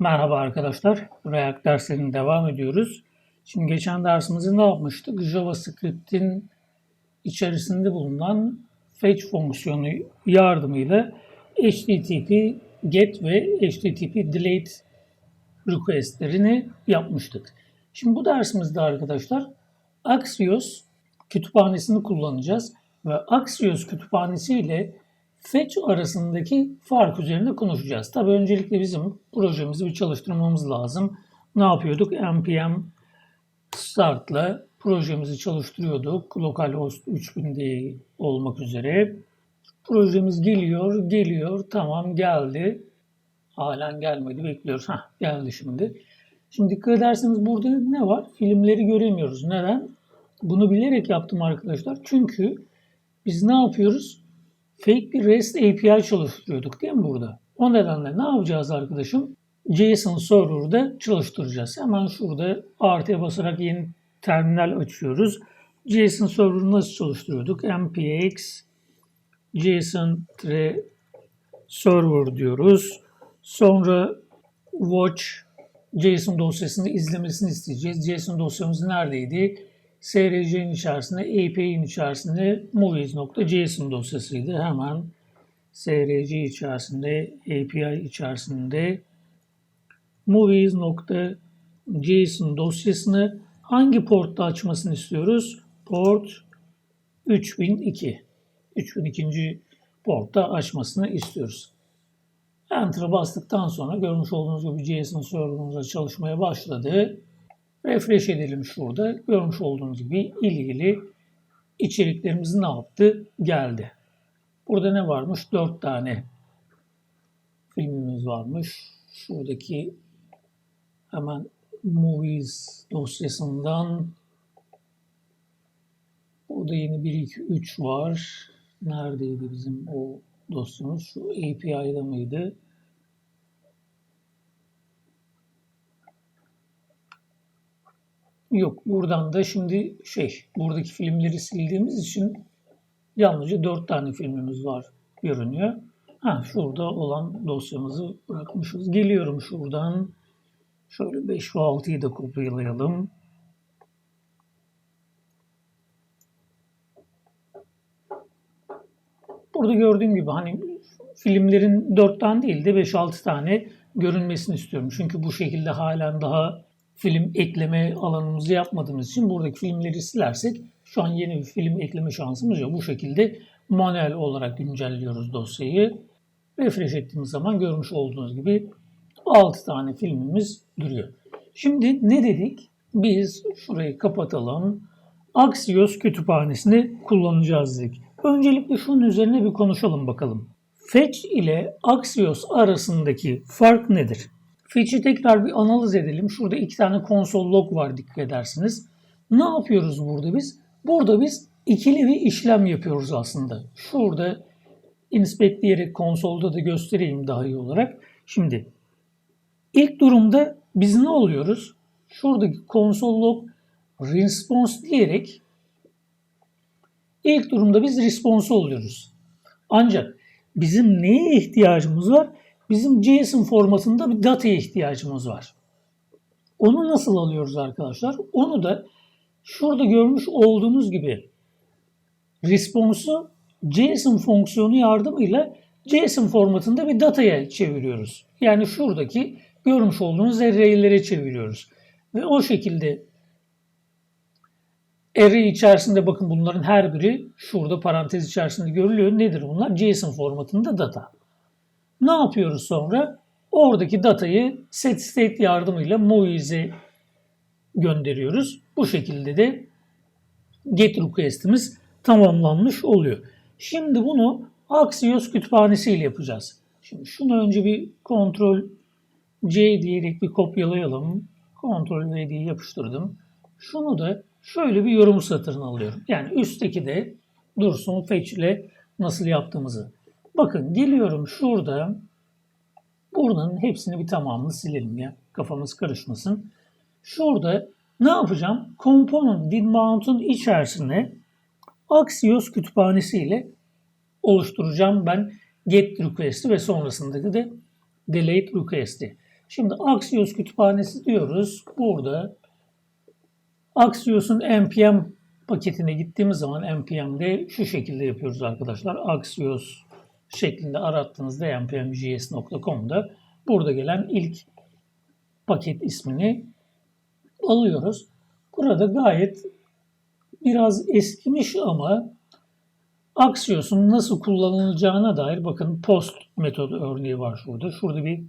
Merhaba arkadaşlar. React derslerine devam ediyoruz. Şimdi geçen dersimizde ne yapmıştık? JavaScript'in içerisinde bulunan fetch fonksiyonu yardımıyla HTTP get ve HTTP delete requestlerini yapmıştık. Şimdi bu dersimizde arkadaşlar Axios kütüphanesini kullanacağız ve Axios kütüphanesi ile Fetch arasındaki fark üzerinde konuşacağız. Tabii öncelikle bizim projemizi bir çalıştırmamız lazım. Ne yapıyorduk? npm start'la projemizi çalıştırıyorduk. Localhost 3000'de olmak üzere. Projemiz geliyor, geliyor. Tamam geldi. Halen gelmedi. Bekliyoruz. Hah geldi şimdi. Şimdi dikkat ederseniz burada ne var? Filmleri göremiyoruz. Neden? Bunu bilerek yaptım arkadaşlar. Çünkü biz ne yapıyoruz? Fake bir REST API çalıştırıyorduk değil mi burada? O nedenle ne yapacağız arkadaşım? JSON Server'da çalıştıracağız. Hemen şurada artıya basarak yeni terminal açıyoruz. JSON Server'ı nasıl çalıştırıyorduk? npx JSON Server diyoruz. Sonra watch JSON dosyasını izlemesini isteyeceğiz. JSON dosyamız neredeydi? SRC'nin içerisinde, API'nin içerisinde movies.json dosyasıydı. Hemen SRC içerisinde, API içerisinde movies.json dosyasını hangi portta açmasını istiyoruz? Port 3002. 3002. portta açmasını istiyoruz. Enter'a bastıktan sonra görmüş olduğunuz gibi JSON server'ımıza çalışmaya başladı. Refresh edelim şurada. Görmüş olduğunuz gibi ilgili içeriklerimiz ne yaptı? Geldi. Burada ne varmış? 4 tane filmimiz varmış. Şuradaki hemen movies dosyasından burada yeni 1, 2, 3 var. Neredeydi bizim o dosyamız? Şu API'da mıydı? Yok buradan da şimdi şey buradaki filmleri sildiğimiz için yalnızca 4 tane filmimiz var görünüyor. Ha şurada olan dosyamızı bırakmışız. Geliyorum şuradan. Şöyle 5 ve 6'yı da kopyalayalım. Burada gördüğüm gibi hani filmlerin 4 tane değil de 5-6 tane görünmesini istiyorum. Çünkü bu şekilde halen daha film ekleme alanımızı yapmadığımız için buradaki filmleri silersek şu an yeni bir film ekleme şansımız yok. Bu şekilde manuel olarak güncelliyoruz dosyayı. Refresh ettiğimiz zaman görmüş olduğunuz gibi 6 tane filmimiz duruyor. Şimdi ne dedik? Biz şurayı kapatalım. Axios kütüphanesini kullanacağız dedik. Öncelikle şunun üzerine bir konuşalım bakalım. Fetch ile Axios arasındaki fark nedir? Fetch'i tekrar bir analiz edelim. Şurada iki tane konsol log var dikkat edersiniz. Ne yapıyoruz burada biz? Burada biz ikili bir işlem yapıyoruz aslında. Şurada inspect diyerek konsolda da göstereyim daha iyi olarak. Şimdi ilk durumda biz ne oluyoruz? Şuradaki konsol log response diyerek ilk durumda biz response oluyoruz. Ancak bizim neye ihtiyacımız var? Bizim JSON formatında bir dataya ihtiyacımız var. Onu nasıl alıyoruz arkadaşlar? Onu da şurada görmüş olduğunuz gibi response'u JSON fonksiyonu yardımıyla JSON formatında bir dataya çeviriyoruz. Yani şuradaki görmüş olduğunuz array'lere çeviriyoruz. Ve o şekilde array içerisinde bakın bunların her biri şurada parantez içerisinde görülüyor. Nedir bunlar? JSON formatında data. Ne yapıyoruz sonra? Oradaki datayı set yardımıyla movies'e gönderiyoruz. Bu şekilde de get request'imiz tamamlanmış oluyor. Şimdi bunu Axios kütüphanesi ile yapacağız. Şimdi şunu önce bir Ctrl C diyerek bir kopyalayalım. Ctrl V diye yapıştırdım. Şunu da şöyle bir yorum satırını alıyorum. Yani üstteki de dursun fetch ile nasıl yaptığımızı. Bakın geliyorum şurada buranın hepsini bir tamamını silelim ya. Kafamız karışmasın. Şurada ne yapacağım? Component did mount'un içerisine Axios kütüphanesi ile oluşturacağım ben get request'i ve sonrasındaki de delete request'i. Şimdi Axios kütüphanesi diyoruz. Burada Axios'un npm paketine gittiğimiz zaman npm'de şu şekilde yapıyoruz arkadaşlar. Axios şeklinde arattığınızda npmjs.com'da burada gelen ilk paket ismini alıyoruz. Burada gayet biraz eskimiş ama Axios'un nasıl kullanılacağına dair bakın post metodu örneği var şurada. Şurada bir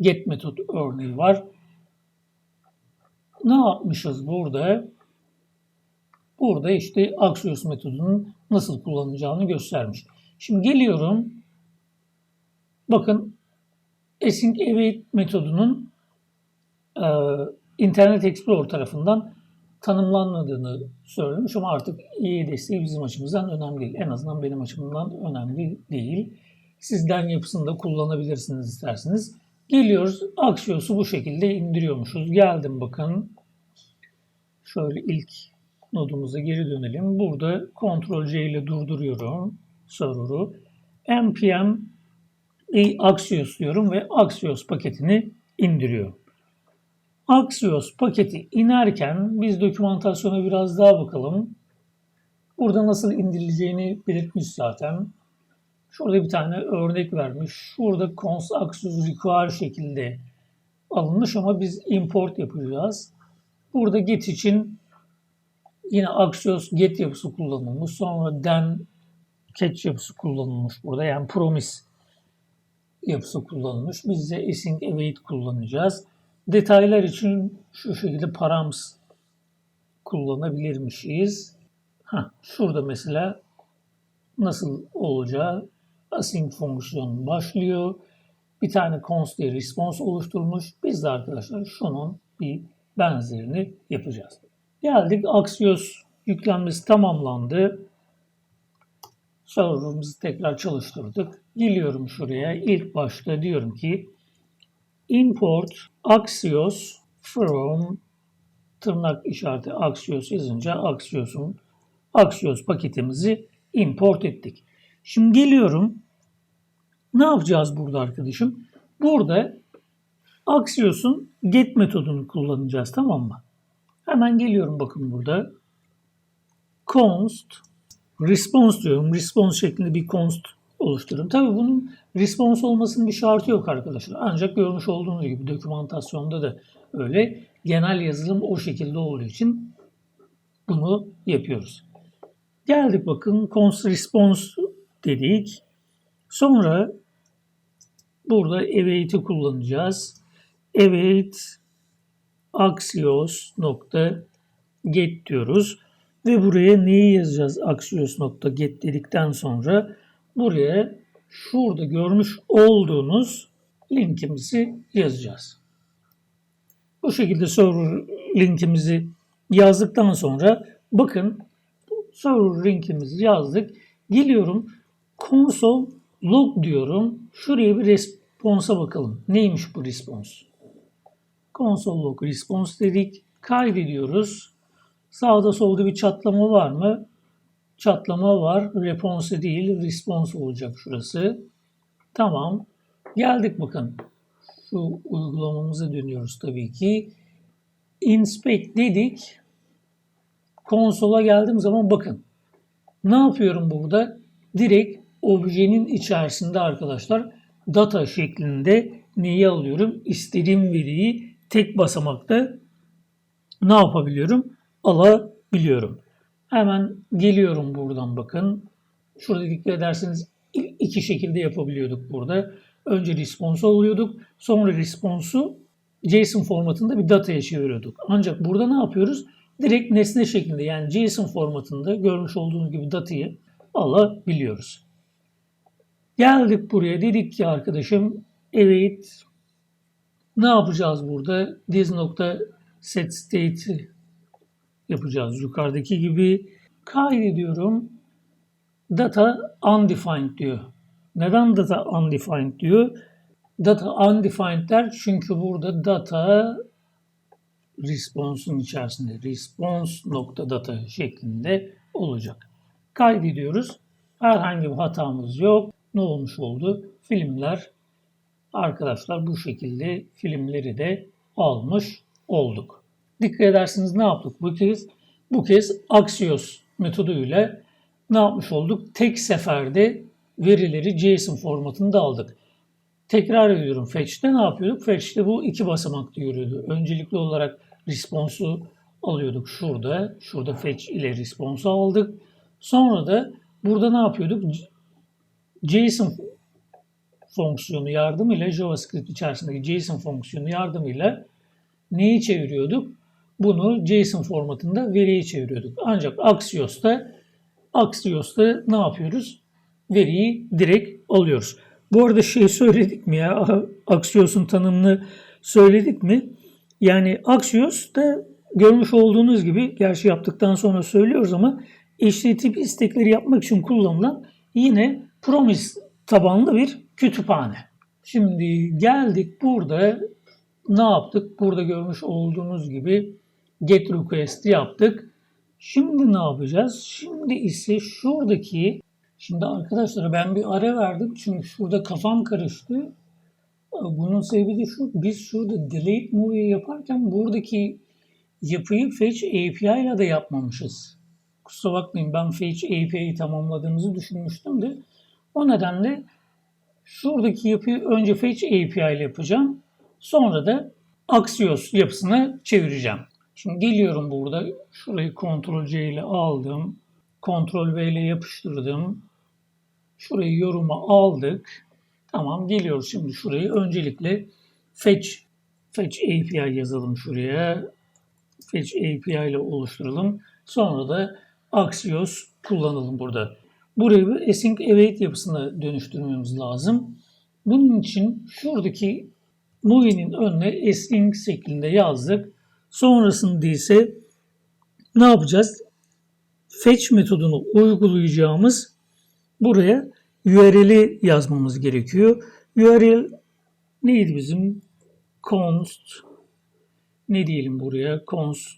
get metodu örneği var. Ne yapmışız burada? Burada işte Axios metodunun nasıl kullanılacağını göstermiş. Şimdi geliyorum. Bakın async await metodunun e, Internet Explorer tarafından tanımlanmadığını söylemiş ama artık iyi desteği bizim açımızdan önemli değil. En azından benim açımdan önemli değil. Sizden yapısını da kullanabilirsiniz isterseniz. Geliyoruz. Axios'u bu şekilde indiriyormuşuz. Geldim bakın. Şöyle ilk nodumuza geri dönelim. Burada Ctrl C ile durduruyorum server'ı. npm Axios diyorum ve Axios paketini indiriyorum. Axios paketi inerken biz dokümantasyona biraz daha bakalım. Burada nasıl indirileceğini belirtmiş zaten. Şurada bir tane örnek vermiş. Şurada cons axios require şekilde alınmış ama biz import yapacağız. Burada get için yine axios get yapısı kullanılmış. Sonra den catch yapısı kullanılmış burada. Yani promise yapısı kullanılmış. Biz de async await kullanacağız. Detaylar için şu şekilde params kullanabilirmişiz. Heh, şurada mesela nasıl olacağı async fonksiyon başlıyor. Bir tane const diye response oluşturmuş. Biz de arkadaşlar şunun bir benzerini yapacağız. Geldik Axios yüklenmesi tamamlandı. Server'ımızı tekrar çalıştırdık. Geliyorum şuraya. İlk başta diyorum ki import Axios from tırnak işareti Axios yazınca Axios'un Axios paketimizi import ettik. Şimdi geliyorum. Ne yapacağız burada arkadaşım? Burada Axios'un get metodunu kullanacağız tamam mı? Hemen geliyorum bakın burada. const response diyorum. Response şeklinde bir const oluşturuyorum. Tabii bunun response olmasının bir şartı yok arkadaşlar. Ancak görmüş olduğunuz gibi dokümantasyonda da öyle. Genel yazılım o şekilde olduğu için bunu yapıyoruz. Geldik bakın const response dedik. Sonra burada await'i kullanacağız. await axios nokta get diyoruz. Ve buraya neyi yazacağız axios nokta get dedikten sonra buraya şurada görmüş olduğunuz linkimizi yazacağız. Bu şekilde server linkimizi yazdıktan sonra bakın server linkimizi yazdık. Geliyorum console log diyorum. Şuraya bir response'a bakalım. Neymiş bu response? Console log response dedik. Kaydediyoruz. Sağda solda bir çatlama var mı? Çatlama var. Response değil, response olacak şurası. Tamam. Geldik bakın. Şu uygulamamıza dönüyoruz tabii ki. Inspect dedik. Konsola geldiğim zaman bakın. Ne yapıyorum burada? Direkt objenin içerisinde arkadaşlar data şeklinde neyi alıyorum? İstediğim veriyi tek basamakta ne yapabiliyorum? Alabiliyorum. Hemen geliyorum buradan bakın. Şurada dikkat ederseniz iki şekilde yapabiliyorduk burada. Önce response alıyorduk. Sonra response'u JSON formatında bir dataya çeviriyorduk. Ancak burada ne yapıyoruz? Direkt nesne şeklinde yani JSON formatında görmüş olduğunuz gibi datayı alabiliyoruz. Geldik buraya dedik ki arkadaşım evet ne yapacağız burada? This nokta set state yapacağız. Yukarıdaki gibi kaydediyorum. Data undefined diyor. Neden data undefined diyor? Data undefined der çünkü burada data response'un içerisinde response nokta data şeklinde olacak. Kaydediyoruz. Herhangi bir hatamız yok. Ne olmuş oldu? Filmler arkadaşlar bu şekilde filmleri de almış olduk. Dikkat edersiniz ne yaptık bu kez? Bu kez Axios metoduyla ne yapmış olduk? Tek seferde verileri JSON formatında aldık. Tekrar ediyorum fetch'te ne yapıyorduk? Fetch'te bu iki basamaklı yürüyordu. Öncelikli olarak response'u alıyorduk şurada. Şurada fetch ile response'u aldık. Sonra da burada ne yapıyorduk? JSON fonksiyonu yardımıyla JavaScript içerisindeki JSON fonksiyonu yardımıyla neyi çeviriyorduk? Bunu JSON formatında veriyi çeviriyorduk. Ancak Axios'ta Axios'ta ne yapıyoruz? Veriyi direkt alıyoruz. Bu arada şey söyledik mi ya? Axios'un tanımını söyledik mi? Yani Axios'ta görmüş olduğunuz gibi gerçi yaptıktan sonra söylüyoruz ama HTTP istekleri yapmak için kullanılan yine Promise tabanlı bir kütüphane. Şimdi geldik burada ne yaptık? Burada görmüş olduğunuz gibi get request yaptık. Şimdi ne yapacağız? Şimdi ise şuradaki şimdi arkadaşlar ben bir ara verdim çünkü şurada kafam karıştı. Bunun sebebi de şu. Biz şurada delete movie yaparken buradaki yapıyı fetch API ile de yapmamışız. Kusura bakmayın ben fetch API'yi tamamladığımızı düşünmüştüm de o nedenle şuradaki yapıyı önce fetch API ile yapacağım. Sonra da Axios yapısına çevireceğim. Şimdi geliyorum burada. Şurayı Ctrl C ile aldım. Ctrl V ile yapıştırdım. Şurayı yoruma aldık. Tamam geliyoruz şimdi şurayı. Öncelikle fetch fetch API yazalım şuraya. Fetch API ile oluşturalım. Sonra da Axios kullanalım burada. Burayı bir async await yapısına dönüştürmemiz lazım. Bunun için şuradaki movie'nin önüne async şeklinde yazdık. Sonrasında ise ne yapacağız? Fetch metodunu uygulayacağımız buraya URL'i yazmamız gerekiyor. URL neydi bizim? const ne diyelim buraya? const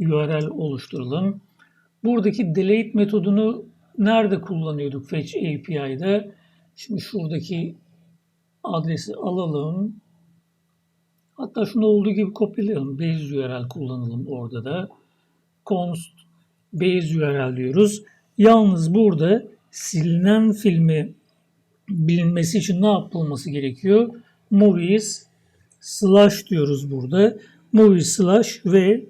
URL oluşturalım. Buradaki delete metodunu nerede kullanıyorduk Fetch API'de? Şimdi şuradaki adresi alalım. Hatta şunu olduğu gibi kopyalayalım. Base URL kullanalım orada da. const base URL diyoruz. Yalnız burada silinen filmi bilinmesi için ne yapılması gerekiyor? Movies slash diyoruz burada. Movies slash ve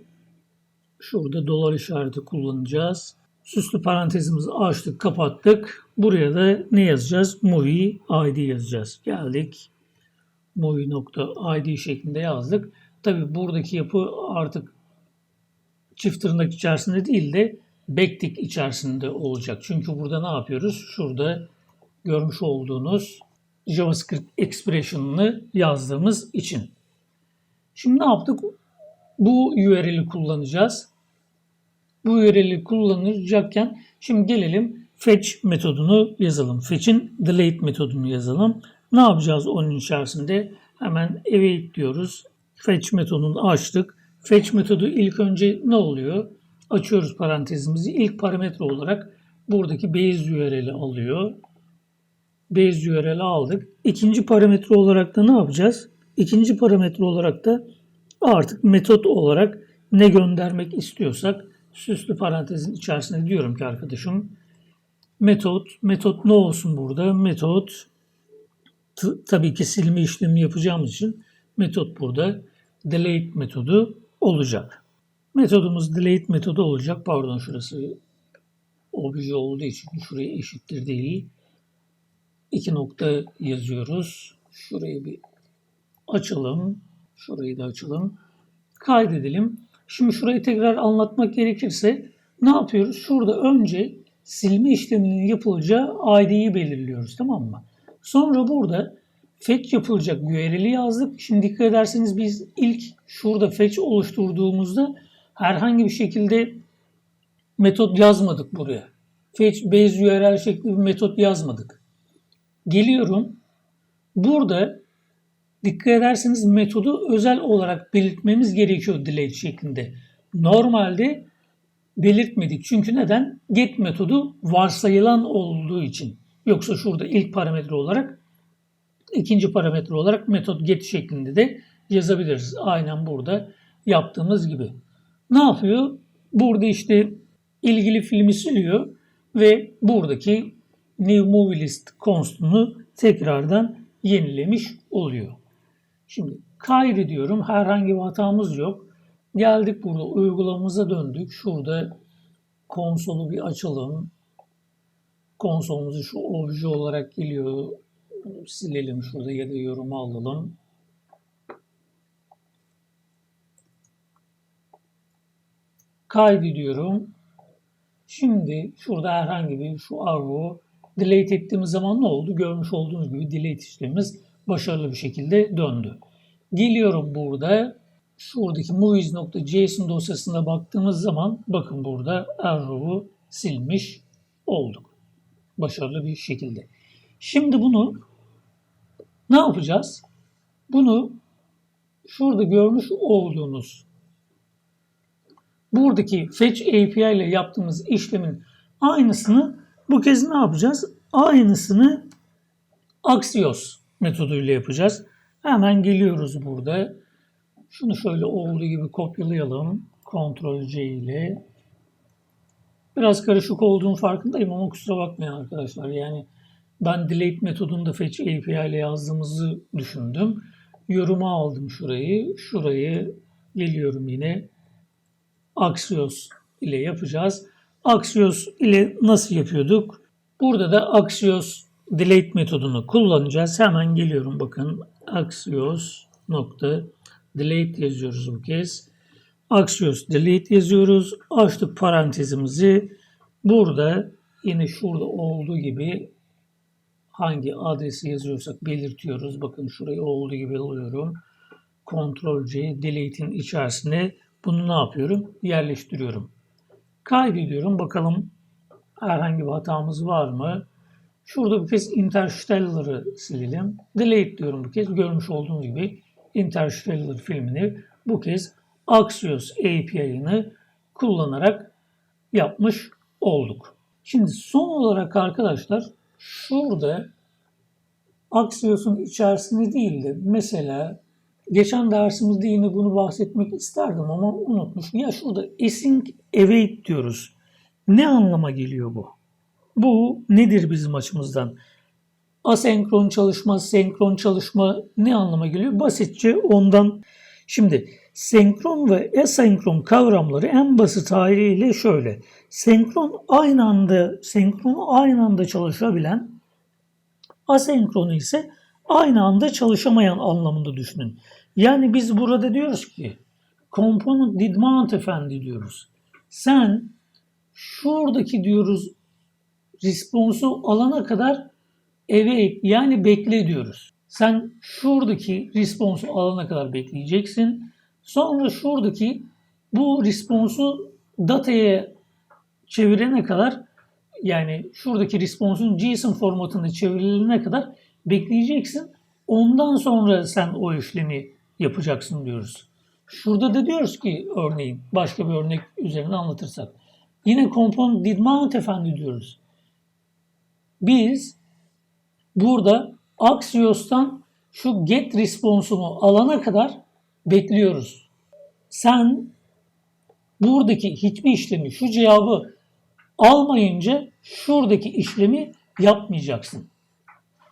şurada dolar işareti kullanacağız. Süslü parantezimizi açtık, kapattık. Buraya da ne yazacağız? Movie ID yazacağız. Geldik. Movie.id şeklinde yazdık. Tabi buradaki yapı artık çift tırnak içerisinde değil de backtick içerisinde olacak. Çünkü burada ne yapıyoruz? Şurada görmüş olduğunuz JavaScript expression'ını yazdığımız için. Şimdi ne yaptık? Bu URL'i kullanacağız. Bu URL'i kullanacakken şimdi gelelim fetch metodunu yazalım. Fetch'in delete metodunu yazalım. Ne yapacağız onun içerisinde? Hemen await diyoruz. Fetch metodunu açtık. Fetch metodu ilk önce ne oluyor? Açıyoruz parantezimizi. İlk parametre olarak buradaki base URL'i alıyor. Base URL'i aldık. İkinci parametre olarak da ne yapacağız? İkinci parametre olarak da artık metot olarak ne göndermek istiyorsak süslü parantezin içerisinde diyorum ki arkadaşım metot, metot ne olsun burada? Metot tabii ki silme işlemi yapacağımız için metot burada delete metodu olacak. Metodumuz delete metodu olacak. Pardon şurası obje olduğu için şuraya eşittir değil. İki nokta yazıyoruz. Şurayı bir açalım. Şurayı da açalım. Kaydedelim. Şimdi şurayı tekrar anlatmak gerekirse ne yapıyoruz? Şurada önce silme işleminin yapılacağı ID'yi belirliyoruz tamam mı? Sonra burada fetch yapılacak URL'i yazdık. Şimdi dikkat ederseniz biz ilk şurada fetch oluşturduğumuzda herhangi bir şekilde metot yazmadık buraya. Fetch base URL şeklinde bir metot yazmadık. Geliyorum. Burada dikkat ederseniz metodu özel olarak belirtmemiz gerekiyor delete şeklinde. Normalde belirtmedik. Çünkü neden? Get metodu varsayılan olduğu için. Yoksa şurada ilk parametre olarak ikinci parametre olarak metot get şeklinde de yazabiliriz. Aynen burada yaptığımız gibi. Ne yapıyor? Burada işte ilgili filmi siliyor ve buradaki new movie list const'unu tekrardan yenilemiş oluyor. Şimdi kaydediyorum. Herhangi bir hatamız yok. Geldik burada uygulamamıza döndük. Şurada konsolu bir açalım. Konsolumuzu şu obje olarak geliyor. Silelim şurada ya da yorumu alalım. Kaydediyorum. Şimdi şurada herhangi bir şu arrow delete ettiğimiz zaman ne oldu? Görmüş olduğunuz gibi delete işlemimiz başarılı bir şekilde döndü. Geliyorum burada şuradaki movies.json dosyasına baktığımız zaman bakın burada arrow'u silmiş olduk. Başarılı bir şekilde. Şimdi bunu ne yapacağız? Bunu şurada görmüş olduğunuz buradaki fetch API ile yaptığımız işlemin aynısını bu kez ne yapacağız? Aynısını Axios metoduyla yapacağız. Hemen geliyoruz burada. Şunu şöyle olduğu gibi kopyalayalım. Ctrl C ile. Biraz karışık olduğunu farkındayım ama kusura bakmayın arkadaşlar. Yani ben delete metodunu da fetch API ile yazdığımızı düşündüm. Yoruma aldım şurayı. Şurayı geliyorum yine. Axios ile yapacağız. Axios ile nasıl yapıyorduk? Burada da Axios delete metodunu kullanacağız. Hemen geliyorum bakın. Axios nokta delete yazıyoruz bu kez. Axios delete yazıyoruz. Açtık parantezimizi. Burada yine şurada olduğu gibi hangi adresi yazıyorsak belirtiyoruz. Bakın şurayı olduğu gibi alıyorum. Ctrl C delete'in içerisine bunu ne yapıyorum? Yerleştiriyorum. Kaydediyorum. Bakalım herhangi bir hatamız var mı? Şurada bir kez Interstellar'ı silelim. Delete diyorum bu kez. Görmüş olduğunuz gibi Interstellar filmini bu kez Axios API'ını kullanarak yapmış olduk. Şimdi son olarak arkadaşlar şurada Axios'un içerisinde değil de mesela geçen dersimizde yine bunu bahsetmek isterdim ama unutmuşum. Ya şurada async await diyoruz. Ne anlama geliyor bu? Bu nedir bizim açımızdan? Asenkron çalışma, senkron çalışma ne anlama geliyor? Basitçe ondan şimdi senkron ve asenkron kavramları en basit haliyle şöyle. Senkron aynı anda senkronu aynı anda çalışabilen asenkronu ise aynı anda çalışamayan anlamında düşünün. Yani biz burada diyoruz ki component did mount efendi diyoruz. Sen şuradaki diyoruz responsu alana kadar await yani bekle diyoruz. Sen şuradaki responsu alana kadar bekleyeceksin. Sonra şuradaki bu responsu dataya çevirene kadar yani şuradaki responsun JSON formatını çevrilene kadar bekleyeceksin. Ondan sonra sen o işlemi yapacaksın diyoruz. Şurada da diyoruz ki örneğin başka bir örnek üzerine anlatırsak. Yine component did mount efendi diyoruz. Biz burada Axios'tan şu get responsunu alana kadar bekliyoruz. Sen buradaki hiçbir işlemi, şu cevabı almayınca şuradaki işlemi yapmayacaksın.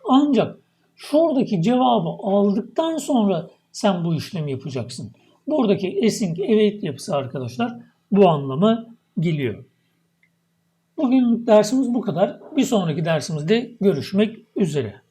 Ancak şuradaki cevabı aldıktan sonra sen bu işlemi yapacaksın. Buradaki async await yapısı arkadaşlar bu anlamı geliyor. Bugünlük dersimiz bu kadar. Bir sonraki dersimizde görüşmek üzere.